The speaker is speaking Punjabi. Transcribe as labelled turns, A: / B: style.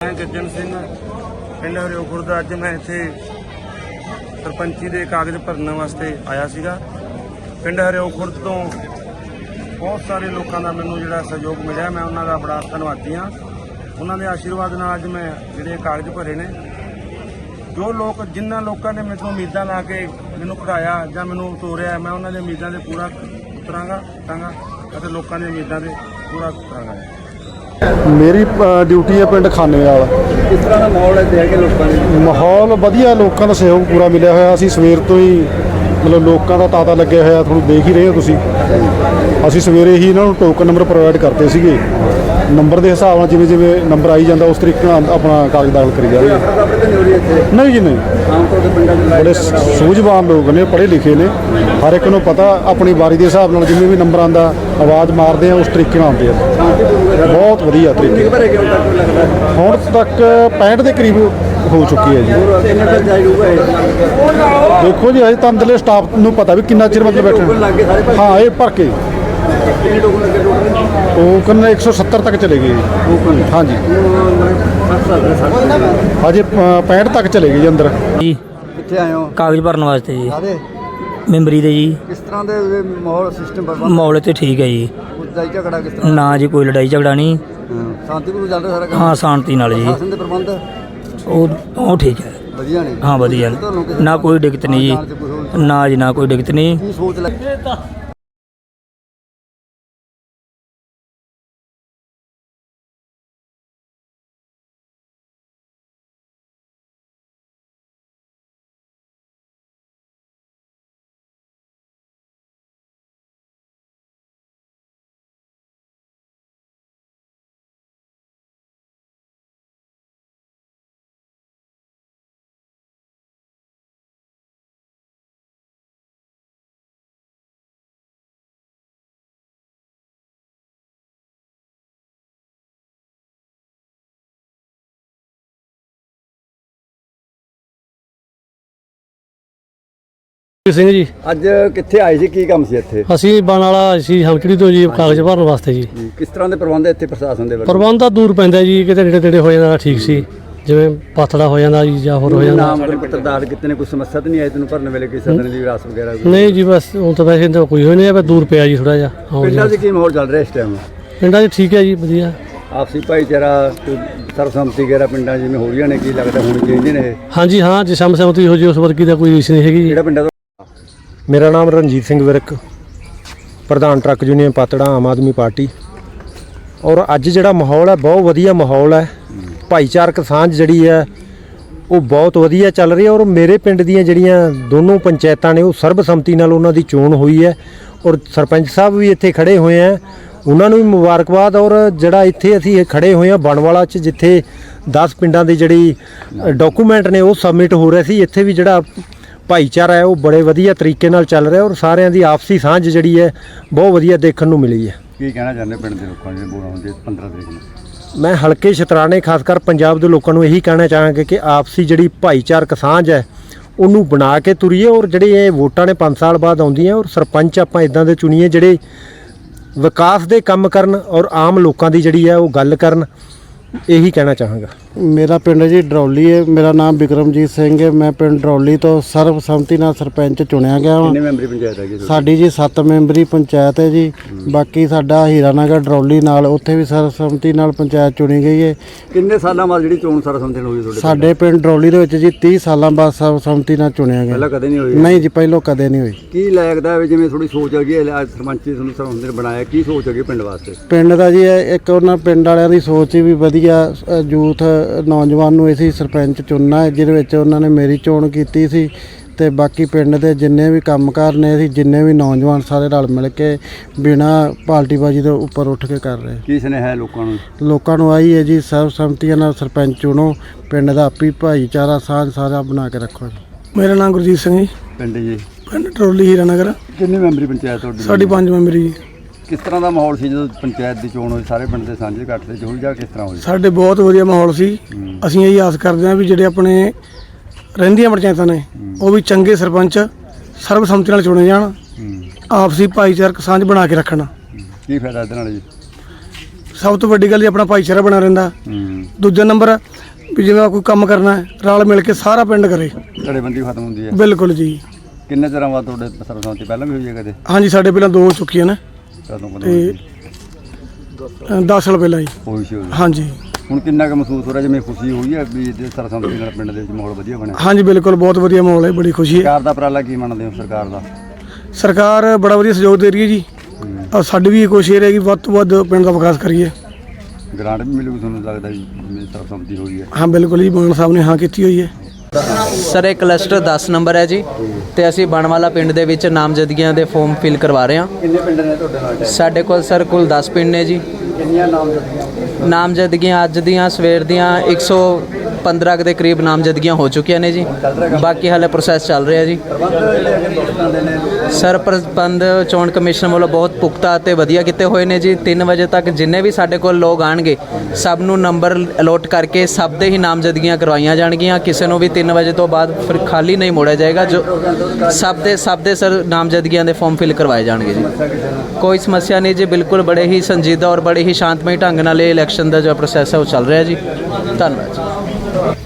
A: ਮੈਂ ਗੱਜਣ ਸਿੰਘ, ਪਿੰਡ ਹਰਿਓ ਖੁਰਦ ਅੱਜ ਮੈਂ ਇੱਥੇ ਸਰਪੰਚੀ ਦੇ ਕਾਗਜ਼ ਭਰਨ ਵਾਸਤੇ ਆਇਆ ਸੀਗਾ। ਪਿੰਡ ਹਰਿਓ ਖੁਰਦ ਤੋਂ ਬਹੁਤ ਸਾਰੇ ਲੋਕਾਂ ਦਾ ਮੈਨੂੰ ਜਿਹੜਾ ਸਹਿਯੋਗ ਮਿਲਿਆ। ਮੈਂ ਉਹਨਾਂ ਦਾ ਬੜਾ ਧੰਨਵਾਦੀ ਹਾਂ। ਉਹਨਾਂ ਦੇ ਆਸ਼ੀਰਵਾਦ ਨਾਲ ਅੱਜ ਮੈਂ ਜਿਹੜੇ ਕਾਗਜ਼ ਭਰੇ ਨੇ ਜੋ ਲੋਕ ਜਿਨ੍ਹਾਂ ਲੋਕਾਂ ਨੇ ਮੇਰੇ ਤੋਂ ਉਮੀਦਾਂ ਲਾ ਕੇ ਮੈਨੂੰ ਖੜਾਇਆ ਜਾਂ ਮੈਨੂੰ ਤੋਰਿਆ ਮੈਂ ਉਹਨਾਂ ਦੀ ਉਮੀਦਾਂ ਦੇ ਪੂਰਾ ਉਤਰਾਂਗਾ ਕਰਾਂਗਾ ਅਤੇ ਲੋਕਾਂ ਦੀਆਂ ਉਮੀਦਾਂ ਦੇ ਪੂਰਾ ਉਤਰਾਂਗਾ
B: ਮੇਰੀ ਡਿਊਟੀ ਹੈ ਪਿੰਡ ਖਾਨੇਵਾਲ
C: ਕਿਸ ਤਰ੍ਹਾਂ ਦਾ ਮਾਹੌਲ ਹੈ ਇੱਥੇ ਕਿ ਲੋਕਾਂ ਦੇ?
B: ਮਾਹੌਲ ਵਧੀਆ ਲੋਕਾਂ ਦਾ ਸਹਿਯੋਗ ਪੂਰਾ ਮਿਲਿਆ ਹੋਇਆ। ਅਸੀਂ ਸਵੇਰ ਤੋਂ ਹੀ ਮਤਲਬ ਲੋਕਾਂ ਦਾ ਤਾਤਾ ਲੱਗਿਆ ਹੋਇਆ ਤੁਹਾਨੂੰ ਦੇਖ ਹੀ ਰਹੇ ਹੋ ਤੁਸੀਂ। ਅਸੀਂ ਸਵੇਰੇ ਹੀ ਇਹਨਾਂ ਨੂੰ ਟੋਕਨ ਨੰਬਰ ਪ੍ਰੋਵਾਈਡ ਕਰਦੇ ਸੀਗੇ। ਨੰਬਰ ਦੇ ਹਿਸਾਬ ਨਾਲ ਜਿਵੇਂ ਜਿਵੇਂ ਨੰਬਰ ਆਈ ਜਾਂਦਾ ਉਸ ਤਰੀਕੇ ਨਾਲ ਆਪਣਾ ਕਾਗਜ਼ ਦਾਖਲ ਕਰੀ ਜਾ ਰਹੇ ਹਾਂ।
C: ਨਹੀਂ
B: ਜੀ, ਨਹੀਂ।
C: ਆਮ ਤੌਰ ਤੇ ਪਿੰਡਾਂ 'ਚ
B: ਬੜੇ ਸੂਝਵਾਨ ਲੋਕ ਨੇ, ਪੜ੍ਹੇ ਲਿਖੇ ਨੇ। ਹਰ ਇੱਕ ਨੂੰ ਪਤਾ, ਆਪਣੀ ਵਾਰੀ ਦੇ ਹਿਸਾਬ ਨਾਲ ਜਿਵੇਂ ਵੀ ਨੰਬਰ ਆਂਦਾ ਆਵਾਜ਼ ਮਾਰਦੇ ਆ, ਉਸ ਤਰੀਕੇ ਨਾਲ ਆਉਂਦੇ ਆ। ਬਹੁਤ ਵਧੀਆ ਤਰੀਕੇ
C: ਹੁਣ ਤੱਕ ਲੱਗਦਾ
B: 65 ਦੇ ਕਰੀਬ ਹੋ ਚੁੱਕੀ ਹੈ ਜੀ। ਦੇਖੋ ਜੀ, ਅਜੇ ਤਾਂ ਅੰਦਰਲੇ ਸਟਾਫ ਨੂੰ ਪਤਾ ਵੀ ਕਿੰਨਾ ਚਿਰ ਮਤਲਬ
C: ਟੋਕਨ
B: ਹਾਂ, ਇਹ ਭਰ ਕੇ।
C: ਕਿੰਨੇ ਟੋਕਨ ਲੱਗੇ ਟੋਕਨ
B: ਟੋਕਨ 170 ਤੱਕ ਚਲੇ ਗਏ ਜੀ।
C: ਟੋਕਨ?
B: ਹਾਂਜੀ।
C: 60 ਸਾਲ ਦੇ 60
B: ਅਜੇ ਅ, 65 ਤੱਕ ਚਲੇ ਗਏ ਜੀ ਅੰਦਰ।
D: ਜੀ।
C: ਕਿੱਥੇ ਆਏ ਹੋ?
D: ਕਾਗਜ਼ ਭਰਨ ਵਾਸਤੇ ਜੀ।
C: ਆਦੇ
D: ਮੈਂਬਰੀ ਦੇ ਜੀ।
C: ਕਿਸ ਤਰ੍ਹਾਂ ਦੇ ਮਾਹੌਲ ਸਿਸਟਮ ਪ੍ਰਬੰਧ
D: ਮਾਹੌਲ ਤੇ ਠੀਕ ਹੈ ਜੀ।
C: ਲੜਾਈ ਝਗੜਾ ਕਿਸ ਤਰ੍ਹਾਂ?
D: ਨਾ ਜੀ ਕੋਈ ਲੜਾਈ ਝਗੜਾ ਨਹੀਂ।
C: ਹਾਂ, ਸ਼ਾਂਤੀਪੂਰਵਕ ਚੱਲ ਰਿਹਾ ਸਾਰਾ ਕੰਮ?
D: ਹਾਂ ਸ਼ਾਂਤੀ ਨਾਲ ਜੀ।
C: ਸ਼ਾਸਨ ਦੇ ਪ੍ਰਬੰਧ?
D: ਉਹ ਉਹ ਠੀਕ ਹੈ।
C: ਵਧੀਆ ਨੇ?
D: ਹਾਂ ਵਧੀਆ।
C: ਤੁਹਾਨੂੰ ਕਿਸੇ
D: ਨਾ ਕੋਈ ਦਿੱਕਤ ਨਹੀਂ ਜੀ। ਨਾ ਜੀ ਨਾ ਕੋਈ ਦਿੱਕਤ ਨਹੀਂ।
C: ਕੀ ਸੋਚ ਲੱਗੀ
E: ਸਿੰਘ ਜੀ।
C: ਅੱਜ ਕਿੱਥੇ ਆਏ ਸੀ? ਕੀ ਕੰਮ ਸੀ ਇੱਥੇ?
E: ਅਸੀਂ ਬਣ ਵਾਲਾ ਸੀ ਹਮਚੜੀ ਤੋਂ ਜੀ ਕਾਗਜ਼ ਭਰਨ ਵਾਸਤੇ ਜੀ।
C: ਕਿਸ ਤਰ੍ਹਾਂ ਦੇ ਪ੍ਰਬੰਧ ਹੈ ਇੱਥੇ ਪ੍ਰਸ਼ਾਸਨ ਦੇ ਵੱਲੋਂ?
E: ਪ੍ਰਬੰਧ ਤਾਂ ਦੂਰ ਪੈਂਦਾ ਜੀ ਕਿਤੇ ਨੇੜੇ ਤੇੜੇ ਹੋ ਜਾਂਦਾ ਠੀਕ ਸੀ। ਜਿਵੇਂ ਪਾਥੜਾ ਹੋ ਜਾਂਦਾ ਜੀ ਜਾਂ ਹੋਰ ਹੋ ਜਾਂਦਾ।
C: ਨਾਮ ਦੇ ਪੱਤਰ ਦਾਖਲ ਕੀਤੇ ਨੇ? ਕੋਈ ਸਮੱਸਿਆ ਤਾਂ ਨਹੀਂ ਆਈ ਤੈਨੂੰ ਭਰਨ ਵੇਲੇ? ਕੋਈ ਸਦਨ ਦੀ ਵਿਰਾਸਤ ਵਗੈਰਾ ਕੋਈ?
E: ਨਹੀਂ ਜੀ ਬਸ ਹੁਣ ਤਾਂ ਵੈਸੇ ਤਾਂ ਕੋਈ ਹੋਈ ਨਹੀਂ ਹੈ ਪਰ ਦੂਰ ਪਿਆ ਜੀ ਥੋੜਾ ਜਿਹਾ ਆਉਣ
C: ਪਿੰਡਾਂ। 'ਚ ਕੀ ਮਾਹੌਲ ਚੱਲ ਰਿਹਾ ਇਸ ਟਾਈਮ
E: ਪਿੰਡਾਂ 'ਚ ਠੀਕ ਹੈ ਜੀ ਵਧੀਆ।
C: ਆਪਸੀ ਭਾਈਚਾਰਾ ਕੋਈ ਸਰਬਸੰਮਤੀ ਵਗੈਰਾ ਪਿੰਡਾਂ 'ਚ ਜਿਵੇਂ ਹੋ ਰਹੀਆਂ ਨੇ ਕੀ ਲੱਗਦਾ ਹੁਣ ਚਾਹੀਦੇ ਨੇ ਇਹ?
E: ਹਾਂਜੀ ਹਾਂ ਜੇ ਸਮ ਸਹਿਮਤੀ ਹੋ ਜੀ ਉਸ ਵਰਗੀ ਦਾ ਕੋਈ ਰੀਸ ਨਹੀਂ ਹੈਗੀ ਜੀ।
C: ਕਿਹੜਾ ਪਿੰਡਾਂ ਤੋਂ
B: ਮੇਰਾ ਨਾਮ ਰਣਜੀਤ ਸਿੰਘ ਵਿਰਕ ਪ੍ਰਧਾਨ truck union Patran Aam Aadmi party. ਔਰ ਅੱਜ ਜਿਹੜਾ ਮਾਹੌਲ ਹੈ ਬਹੁਤ ਵਧੀਆ ਮਾਹੌਲ ਹੈ। ਭਾਈਚਾਰਕ ਸਾਂਝ ਜਿਹੜੀ ਹੈ ਉਹ ਬਹੁਤ ਵਧੀਆ ਚੱਲ ਰਹੀ ਹੈ ਔਰ ਮੇਰੇ ਪਿੰਡ ਦੀਆਂ ਜਿਹੜੀਆਂ ਦੋਨੋਂ ਪੰਚਾਇਤਾਂ ਨੇ ਉਹ ਸਰਬਸੰਮਤੀ ਨਾਲ ਉਹਨਾਂ ਦੀ ਚੋਣ ਹੋਈ ਹੈ। ਔਰ ਸਰਪੰਚ ਸਾਹਿਬ ਵੀ ਇੱਥੇ ਖੜੇ ਹੋਏ ਆ ਉਹਨਾਂ ਨੂੰ ਵੀ ਮੁਬਾਰਕਬਾਦ ਔਰ ਜਿਹੜਾ ਇੱਥੇ ਅਸੀਂ ਖੜੇ ਹੋਏ ਆ ਬਣਵਾਲਾ 'ਚ ਜਿੱਥੇ 10 ਪਿੰਡਾਂ ਦੇ ਜਿਹੜੀ ਡਾਕੂਮੈਂਟ ਨੇ ਉਹ ਸਬਮਿਟ ਹੋ ਰਹੇ ਸੀ। ਇੱਥੇ ਵੀ ਜਿਹੜਾ ਭਾਈਚਾਰਾ ਹੈ ਉਹ ਬੜੇ ਵਧੀਆ ਤਰੀਕੇ ਨਾਲ ਚੱਲ ਰਿਹਾ ਔਰ ਸਾਰਿਆਂ ਦੀ ਆਪਸੀ ਸਾਂਝ ਜਿਹੜੀ ਹੈ ਬਹੁਤ ਵਧੀਆ ਦੇਖਣ ਨੂੰ ਮਿਲੀ ਹੈ।
C: ਕੀ ਕਹਿਣਾ ਚਾਹੁੰਦੇ ਪਿੰਡ ਦੇ ਲੋਕਾਂ ਨੂੰ ਬੋਲਣ ਦੇ 15 ਤਰੀਕ ਨੂੰ?
B: ਮੈਂ ਹਲਕੇ ਸ਼ਤਰਾਣੇ ਖਾਸ ਕਰ ਪੰਜਾਬ ਦੇ ਲੋਕਾਂ ਨੂੰ ਇਹੀ ਕਹਿਣਾ ਚਾਹਾਂਗਾ ਕਿ ਆਪਸੀ ਜਿਹੜੀ ਭਾਈਚਾਰਕ ਸਾਂਝ ਹੈ ਉਹਨੂੰ ਬਣਾ ਕੇ ਤੁਰੀਏ ਔਰ ਜਿਹੜੇ ਇਹ ਵੋਟਾਂ ਨੇ 5 ਸਾਲ ਬਾਅਦ ਆਉਂਦੀਆਂ ਔਰ ਸਰਪੰਚ ਆਪਾਂ ਇਦਾਂ ਦੇ ਚੁਣੀਏ ਜਿਹੜੇ ਵਿਕਾਸ ਦੇ ਕੰਮ ਕਰਨ ਔਰ ਆਮ ਲੋਕਾਂ ਦੀ ਜਿਹੜੀ ਹੈ ਉਹ ਗੱਲ ਕਰਨ ਇਹੀ ਕਹਿਣਾ ਚਾਹਾਂਗਾ।
F: ਮੇਰਾ ਪਿੰਡ ਜੀ ਡਰੌਲੀ ਹੈ। ਮੇਰਾ ਨਾਮ ਵਿਕਰਮਜੀਤ ਸਿੰਘ ਹੈ। ਮੈਂ ਪਿੰਡ ਡਰੌਲੀ ਤੋਂ ਸਰਬਸੰਮਤੀ ਨਾਲ ਸਰਪੰਚ ਚੁਣਿਆ ਗਿਆ
C: ਕਿੰਨੇ
F: ਹਾਂ
C: ਮੈਂਬਰੀ ਪੰਚਾਇਤ ਹੈਗੀ ਤੁਹਾਡੀ?
F: ਸਾਡੀ ਜੀ 7 ਮੈਂਬਰੀ ਪੰਚਾਇਤ ਹੈ ਜੀ। ਬਾਕੀ ਸਾਡਾ ਹੀਰਾਨਗਰ ਡਰੌਲੀ ਨਾਲ ਉੱਥੇ ਵੀ ਸਰਬਸੰਮਤੀ ਨਾਲ ਪੰਚਾਇਤ ਚੁਣੀ ਗਈ ਹੈ।
C: ਕਿੰਨੇ ਸਾਲਾਂ ਬਾਅਦ ਜਿਹੜੀ ਚੋਣ ਸਰਬਸੰਮਤੀ ਨਾਲ ਹੋਈ ਤੁਹਾਡੇ
F: ਸਾਡੇ ਪਿੰਡ ਡਰੌਲੀ ਦੇ ਵਿੱਚ ਜੀ 30 ਸਾਲਾਂ ਬਾਅਦ ਸਰਬਸੰਮਤੀ ਨਾਲ ਚੁਣਿਆ
C: ਪਹਿਲਾਂ
F: ਗਿਆ
C: ਕਦੇ ਨਹੀਂ ਹੋਈ।
F: ਨਹੀਂ ਜੀ ਪਹਿਲੋਂ ਕਦੇ ਨਹੀਂ ਹੋਈ।
C: ਕੀ ਲੱਗਦਾ ਵੀ ਜਿਵੇਂ ਥੋੜੀ ਸੋਚ ਹੈਗੀ ਹੈ ਅੱਜ ਸਰਪੰਚੀ ਤੁਹਾਨੂੰ ਸਰਬਸੰਮਤੀ ਨੇ ਬਣਾਇਆ ਕੀ ਸੋਚ ਹੈਗੀ ਪਿੰਡ ਵਾਸਤੇ?
F: ਪਿੰਡ ਦਾ ਜੀ ਇਹ ਇੱਕ ਉਹਨਾਂ ਪਿੰਡ ਵਾਲਿਆਂ ਦੀ ਸੋਚ ਸੀ ਵੀ ਵਧੀਆ ਯੂਥ ਨੌਜਵਾਨ ਨੂੰ ਅਸੀਂ ਸਰਪੰਚ ਚੁਣਨਾ ਹੈ ਜਿਹਦੇ ਵਿੱਚ ਉਹਨਾਂ ਨੇ ਮੇਰੀ ਚੋਣ ਕੀਤੀ ਸੀ ਤੇ ਬਾਕੀ ਪਿੰਡ ਦੇ ਜਿੰਨੇ ਵੀ ਕੰਮਕਾਰ ਨੇ ਅਸੀਂ ਜਿੰਨੇ ਵੀ ਨੌਜਵਾਨ ਸਾਰੇ ਰਲ ਮਿਲ ਕੇ ਬਿਨਾ ਪਾਰਟੀਬਾਜ਼ੀ ਦੇ ਉੱਪਰ ਉੱਠ ਕੇ ਕਰ ਰਹੇ।
C: ਕੀ ਸੁਨੇਹਾ ਹੈ ਲੋਕਾਂ ਨੂੰ?
F: ਲੋਕਾਂ ਨੂੰ ਆਈ ਹੈ ਜੀ ਸਰਬਸੰਮਤੀਆਂ ਨਾਲ ਸਰਪੰਚ ਚੁਣੋ ਪਿੰਡ ਦਾ ਆਪੀ ਭਾਈਚਾਰਾ ਸਾਂਝ ਸਾਰਾ ਬਣਾ ਕੇ ਰੱਖੋ। ਜੀ
E: ਮੇਰਾ ਨਾਮ ਗੁਰਜੀਤ ਸਿੰਘ ਜੀ।
C: ਪਿੰਡ ਜੀ।
E: ਪਿੰਡ ਟਰੋਲੀ ਹੀਰਾਨਗਰ।
C: ਕਿੰਨੇ ਮੈਂਬਰੀ ਪੰਚਾਇਤ ਤੁਹਾਡੀ?
E: ਸਾਡੀ ਪੰਜ ਮੈਂਬਰੀ ਜੀ।
C: ਕਿਸ ਤਰ੍ਹਾਂ ਦਾ ਮਾਹੌਲ ਸੀ ਜਦੋਂ ਪੰਚਾਇਤ ਦੀ ਚੋਣ ਹੋਈ? ਸਾਰੇ ਪਿੰਡ ਦੇ ਸਾਂਝੇ ਇਕੱਠ ਦੇ ਹੋਈ ਜਾਂ ਕਿਸ ਤਰ੍ਹਾਂ ਹੋਈ?
G: ਸਾਡੇ ਬਹੁਤ ਵਧੀਆ ਮਾਹੌਲ ਸੀ। ਅਸੀਂ ਇਹ ਆਸ ਕਰਦੇ ਹਾਂ ਵੀ ਜਿਹੜੇ ਆਪਣੇ ਰਹਿੰਦੀਆਂ ਪੰਚਾਇਤਾਂ ਨੇ ਉਹ ਵੀ ਚੰਗੇ ਸਰਪੰਚ ਸਰਬਸੰਮਤੀ ਨਾਲ ਚੁਣੇ ਜਾਣ ਆਪਸੀ ਭਾਈਚਾਰਕ ਸਾਂਝ ਬਣਾ ਕੇ ਰੱਖਣ।
C: ਕੀ ਫਾਇਦਾ ਇਹਦੇ ਨਾਲ ਜੀ?
G: ਸਭ ਤੋਂ ਵੱਡੀ ਗੱਲ ਜੀ ਆਪਣਾ ਭਾਈਚਾਰਾ ਬਣਾ ਰਹਿੰਦਾ। ਦੂਜਾ ਨੰਬਰ ਵੀ ਜਿਵੇਂ ਕੋਈ ਕੰਮ ਕਰਨਾ ਹੈ ਰਲ ਮਿਲ ਕੇ ਸਾਰਾ ਪਿੰਡ ਕਰੇ।
C: ਧੜੇਬੰਦੀ ਖਤਮ ਹੁੰਦੀ ਹੈ।
G: ਬਿਲਕੁਲ ਜੀ।
C: ਕਿੰਨੇ ਚਿਰਾਂ ਬਾਅਦ ਤੁਹਾਡੇ ਸਰਬਸੰਮਤੀ ਪਹਿਲਾਂ ਵੀ ਹੋਈ ਹੈ ਕਦੇ?
G: ਹਾਂਜੀ ਸਾਡੇ ਪਹਿਲਾਂ ਦੋ ਹੋ ਚੁੱਕੀਆਂ ਨੇ।
C: ਕਦੋਂ ਕਦੋਂ
G: ਤੇ
C: ਹੋਈ ਸੀ?
G: 10 ਸਾਲ ਪਹਿਲਾਂ ਜੀ।
C: ਹੋਈ ਸੀ ਉਦੋਂ।
G: ਹਾਂਜੀ।
C: ਹੁਣ ਕਿੰਨਾ ਕੁ ਮਹਿਸੂਸ ਹੋ ਰਿਹਾ ਜਿਵੇਂ ਖੁਸ਼ੀ ਹੋਈ ਹੈ ਵੀ ਜੇ ਸਰਬਸੰਮਤੀ ਨਾਲ ਪਿੰਡ ਦੇ ਵਿੱਚ ਮਾਹੌਲ ਵਧੀਆ ਬਣਿਆ?
G: ਹਾਂਜੀ ਬਿਲਕੁਲ ਬਹੁਤ ਵਧੀਆ ਮਾਹੌਲ ਹੈ ਬੜੀ ਖੁਸ਼ੀ ਹੈ।
C: ਸਰਕਾਰ ਦਾ ਉਪਰਾਲਾ ਕੀ ਮੰਨਦੇ ਹੋ ਸਰਕਾਰ ਦਾ?
G: ਸਰਕਾਰ ਬੜਾ ਵਧੀਆ ਸਹਿਯੋਗ ਦੇ ਰਹੀ ਹੈ ਜੀ। ਔਰ ਸਾਡੀ ਵੀ ਕੋਸ਼ਿਸ਼ ਰਹੇਗੀ ਵੱਧ ਤੋਂ ਵੱਧ ਪਿੰਡ ਦਾ ਵਿਕਾਸ ਕਰੀਏ।
C: ਗ੍ਰਾਂਟ ਵੀ ਮਿਲੂਗੀ ਤੁਹਾਨੂੰ ਲੱਗਦਾ ਜੀ ਜਿਵੇਂ ਸਰਬਸੰਮਤੀ ਹੋਈ ਹੈ?
G: ਹਾਂ ਬਿਲਕੁਲ ਜੀ ਮਾਨ ਸਾਹਿਬ ਨੇ ਹਾਂ ਕੀਤੀ ਹੋਈ ਹੈ।
H: ਸਰ ਇਹ ਕਲਸਟਰ 10 ਨੰਬਰ ਹੈ ਜੀ ਤੇ ਅਸੀਂ ਬਣਵਾਲਾ ਪਿੰਡ ਦੇ ਵਿੱਚ ਨਾਮਜ਼ਦਗੀਆਂ ਦੇ ਫਾਰਮ ਫਿਲ ਕਰਵਾ ਰਹੇ ਹਾਂ।
C: ਕਿੰਨੇ ਪਿੰਡ ਨੇ ਤੁਹਾਡੇ ਨਾਲ
H: ਸਾਡੇ ਕੋਲ ਸਰ ਕੁੱਲ 10 ਪਿੰਡ ਨੇ ਜੀ।
C: ਕਿੰਨੀਆਂ ਨਾਮਜ਼ਦਗੀਆਂ?
H: ਨਾਮਜ਼ਦਗੀਆਂ ਅੱਜ ਦੀਆਂ ਸਵੇਰ ਦੀਆਂ 100 15 ਦੇ ਕਰੀਬ ਨਾਮਜ਼ਦਗੀਆਂ ਹੋ ਚੁੱਕੀਆਂ ਨੇ ਜੀ। ਬਾਕੀ ਹਾਲੇ ਪ੍ਰੋਸੈਸ ਚੱਲ ਰਿਹਾ ਜੀ। ਸਰ, ਪ੍ਰਬੰਧ ਚੋਣ ਕਮਿਸ਼ਨ ਵੱਲੋਂ ਬਹੁਤ ਪੁਖਤਾ ਅਤੇ ਵਧੀਆ ਕੀਤੇ ਹੋਏ ਨੇ ਜੀ। 3 ਵਜੇ ਤੱਕ ਜਿੰਨੇ ਵੀ ਸਾਡੇ ਕੋਲ ਲੋਕ ਆਣਗੇ, ਸਭ ਨੂੰ ਨੰਬਰ ਅਲੋਟ ਕਰਕੇ ਸਭ ਦੇ ਹੀ ਨਾਮਜ਼ਦਗੀਆਂ ਕਰਵਾਈਆਂ ਜਾਣਗੀਆਂ। ਕਿਸੇ ਨੂੰ ਵੀ 3 ਵਜੇ ਤੋਂ ਬਾਅਦ ਫਿਰ ਖਾਲੀ ਨਹੀਂ ਮੋੜਿਆ ਜਾਏਗਾ, ਜੋ ਸਭ ਦੇ ਸਭ ਦੇ ਸਰ ਨਾਮਜ਼ਦਗੀਆਂ ਦੇ ਫਾਰਮ ਫਿਲ ਕਰਵਾਏ ਜਾਣਗੇ ਜੀ। ਕੋਈ ਸਮੱਸਿਆ ਨਹੀਂ ਜੀ, ਬਿਲਕੁਲ ਬੜੇ ਹੀ ਸੰਜੀਦਾ ਔਰ ਬੜੇ ਹੀ ਸ਼ਾਂਤਮਈ ਢੰਗ ਨਾਲ ਇਹ ਇਲੈਕਸ਼ਨ ਦਾ ਜੋ ਪ੍ਰੋਸੈਸ ਹੈ ਉਹ ਚੱਲ ਰਿਹਾ ਜੀ। ਧੰਨਵਾਦ Thank you.